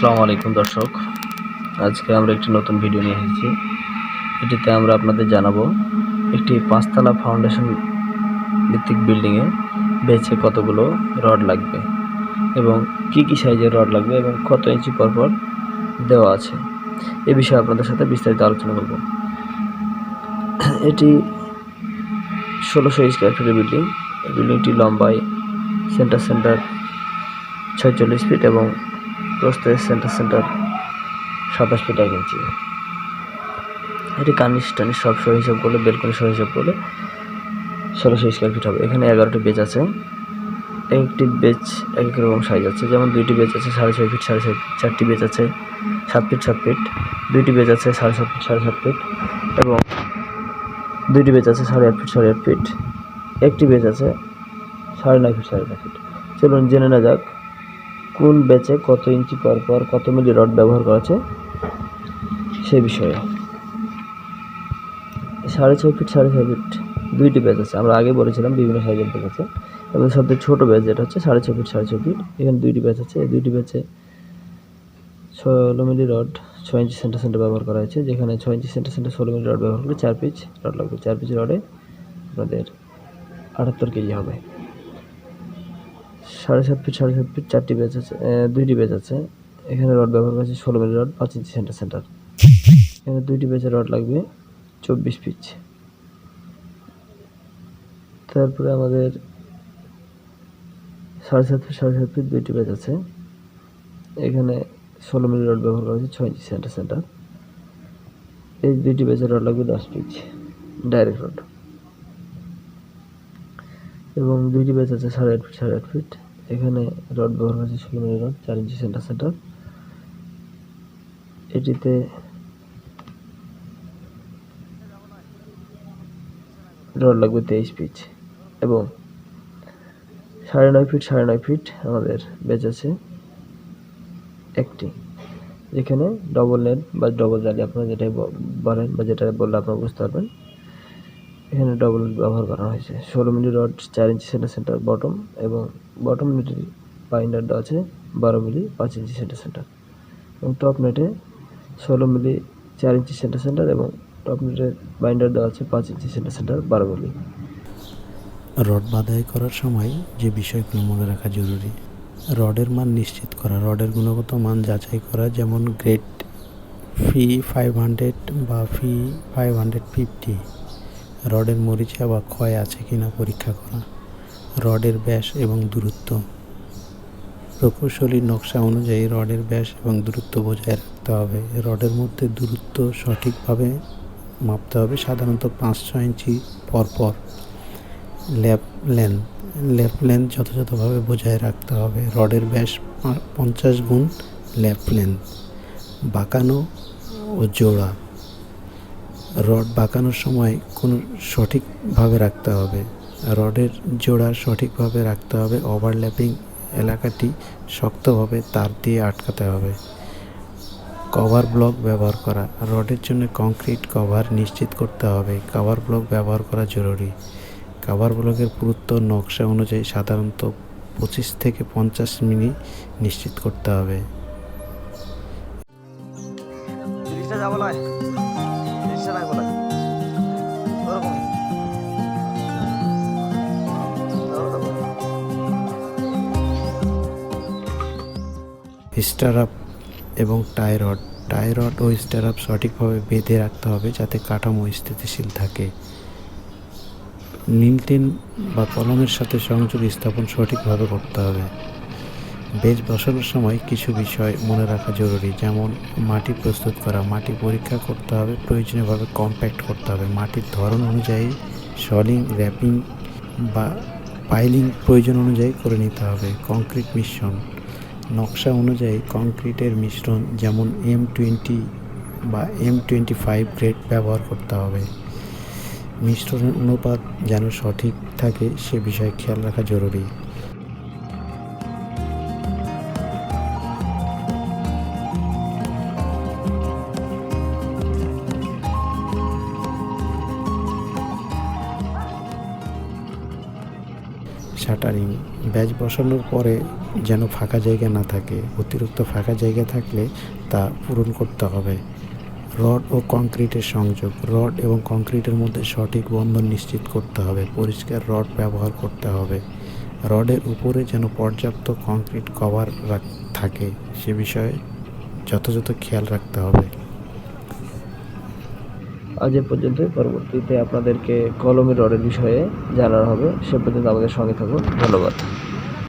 আসসালামু আলাইকুম, দর্শক। আজকে আমরা একটি নতুন ভিডিও নিয়ে এসেছি। এটিতে আমরা আপনাদের জানাব একটি পাঁচতলা ফাউন্ডেশন ভিত্তিক বিল্ডিংয়ে বেছে কতগুলো রড লাগবে এবং কি কি সাইজের রড লাগবে এবং কত ইঞ্চি পর পর দেওয়া আছে। এ বিষয়ে আপনাদের সাথে বিস্তারিত আলোচনা করব। এটি ষোলোশো স্কোয়ার ফিটের বিল্ডিং বিল্ডিংটি লম্বায় সেন্টার সেন্টার ছয়চল্লিশ ফিট এবং প্রস্থে সেন্টার সেন্টার সাতাশ ফিট এক ইঞ্চি এটি কার্নিশ টার্নিশ সব সহ হিসাব করলে বেলকনি সহ হিসাব করলে ষোলোশো স্কোয়ার ফিট হবে। এখানে এগারোটি বেচ আছে। এক একটি বেচ এক এক রকম সাইজ আছে। যেমন দুইটি বেচ আছে, সাড়ে ছয় ফিট সাড়ে ছয় চারটি বেচ আছে, সাত ফিট সাত ফিট দুইটি বেচ আছে, সাড়ে সাত ফিট সাড়ে সাত ফিট এবং দুইটি বেচ আছে, সাড়ে আট ফিট সাড়ে আট ফিট একটি বেচ আছে, সাড়ে নয় ফিট সাড়ে নয় ফিট চলুন জেনে না যাক কোন ব্যাচে কত ইঞ্চি পর পর কত মিলি রড ব্যবহার করা আছে? সে বিষয়ে। সাড়ে ছয় ফিট, সাড়ে ছয় ফিট দুইটি ব্যাচ আছে। আমরা আগে বলেছিলাম বিভিন্ন সাইজের বেচ আছে। এবং সবথেকে ছোটো ব্যাচ যেটা হচ্ছে সাড়ে ছয় ফিট, সাড়ে ছয় ফিট। এখানে দুইটি ব্যাচ আছে। এই দুইটি বেচে ষোলো মিলি রড, ছয় ইঞ্চি সেন্টার সেন্টার ব্যবহার করা হয়েছে। যেখানে ছয় ইঞ্চি সেন্টার সেন্টার ষোলো মিলি রড ব্যবহার করলে চার পিচ রড লাগবে। চার পিচ রডে আপনাদের আটাত্তর কেজি হবে। সাড়ে সাত ফিট সাড়ে সাত ফিট চারটি বেচ আছে দুইটি বেচ আছে। এখানে রড ব্যবহার করেছে ষোলো মিলি রড, পাঁচ ইঞ্চি সেন্টার সেন্টার এখানে দুইটি বেচের রড লাগবে চব্বিশ পিচ তারপরে আমাদের সাড়ে সাত ফিট সাড়ে সাত ফিট দুইটি বেচ আছে। এখানে ষোলো মিলি রড ব্যবহার করা হয়েছে ছয় ইঞ্চি সেন্টার সেন্টার এই দুইটি বেচের রড লাগবে দশ পিচ ডাইরেক্ট রড এবং দুইটি ব্যাচ আছে সাড়ে আট ফিট সাড়ে আট ফিট এখানে রড ব্যবহার করেছে ষোলো মিলি রড চার ইঞ্চি সেন্টার সেন্টার। এটিতে রড লাগবে তেইশ পিচ এবং সাড়ে নয় ফিট, সাড়ে নয় ফিট আমাদের ব্যাচ আছে একটি, যেখানে ডবল নেট বা ডবল জালি আপনারা যেটাই বলেন বা যেটা বললে আপনারা বুঝতে পারবেন। এখানে ডবল ব্যবহার করা হয়েছে। ষোলো মিলি রড চার ইঞ্চি সেন্টার সেন্টার বটম এবং বটম নেটের বাইন্ডার দেওয়া আছে, বারো মিলি পাঁচ ইঞ্চি সেন্টার সেন্টার এবং টপ নেটে ষোলো মিলি চার ইঞ্চি সেন্টার সেন্টার এবং টপ নেটের বাইন্ডার দেওয়া আছে পাঁচ ইঞ্চি সেন্টার সেন্টার বারো মিলি। রড বাধাই করার সময় যে বিষয়গুলো মনে রাখা জরুরি, রডের মান নিশ্চিত করা, রডের গুণগত মান যাচাই করা, যেমন গ্রেড ফি ফাইভ হান্ড্রেড বা ফি ফাইভ হান্ড্রেড ফিফটি রডের মরিচা বা ক্ষয় আছে কিনা পরীক্ষা করা, রডের ব্যাস এবং দূরত্ব। প্রকৌশলী নকশা অনুযায়ী রডের ব্যাস এবং দূরত্ব বজায় রাখতে হবে। রডের মধ্যে দূরত্ব সঠিকভাবে মাপতে হবে সাধারণত পাঁচ ছয় ইঞ্চি পরপর পর। ল্যাপ লেন্থ ল্যাপ লেন্থ যথাযথভাবে বজায় রাখতে হবে। রডের ব্যাস পঞ্চাশ গুণ ল্যাপ লেন্থ বাঁকানো ও জোড়া। রড বাঁকানোর সময় কোনো সঠিকভাবে রাখতে হবে। রডের জোড়া সঠিকভাবে রাখতে হবে। ওভারল্যাপিং এলাকাটি শক্তভাবে তার দিয়ে আটকাতে হবে। কভার ব্লক ব্যবহার করা। রডের জন্য কংক্রিট কভার নিশ্চিত করতে হবে। কভার ব্লক ব্যবহার করা জরুরি। কভার ব্লকের পুরুত্ব নকশা অনুযায়ী সাধারণত পঁচিশ থেকে পঞ্চাশ মিলি নিশ্চিত করতে হবে। স্টারআপ এবং টাই রড টাই রড ও স্টারআপ সঠিকভাবে বেঁধে রাখতে হবে যাতে কাঠামো স্থিতিশীল থাকে। লিনটেন বা কলমের সাথে সংযোগ স্থাপন সঠিকভাবে করতে হবে। বেজ বসানোর সময় কিছু বিষয় মনে রাখা জরুরি, যেমন মাটি প্রস্তুত করা, মাটি পরীক্ষা করতে হবে, প্রয়োজনীয়ভাবে কম্প্যাক্ট করতে হবে, মাটির ধরন অনুযায়ী সলিং, র্যাপিং বা পাইলিং প্রয়োজন অনুযায়ী করে নিতে হবে, কংক্রিট মিশ্রণ। নকশা অনুযায়ী কংক্রিটের মিশ্রণ যেমন এম টোয়েন্টি বা এম টোয়েন্টি ফাইভ গ্রেড ব্যবহার করতে হবে। মিশ্রণের অনুপাত যেন সঠিক থাকে সে বিষয়ে খেয়াল রাখা জরুরি। শাটারিং ব্যাচ বসানোর পরে যেন ফাঁকা জায়গা না থাকে, অতিরিক্ত ফাঁকা জায়গা থাকলে তা পূরণ করতে হবে। রড ও কংক্রিটের সংযোগ, রড এবং কংক্রিটের মধ্যে সঠিক বন্ধন নিশ্চিত করতে হবে, পরিষ্কার রড ব্যবহার করতে হবে। রডের উপরে যেন পর্যাপ্ত কংক্রিট কভার থাকে, সে বিষয়ে যথাযথ খেয়াল রাখতে হবে। আজ এ পর্যন্তই। পরবর্তীতে আপনাদেরকে কলমের রডের বিষয়ে জানানো হবে। সে পর্যন্ত আমাদের সঙ্গে থাকুন। ধন্যবাদ।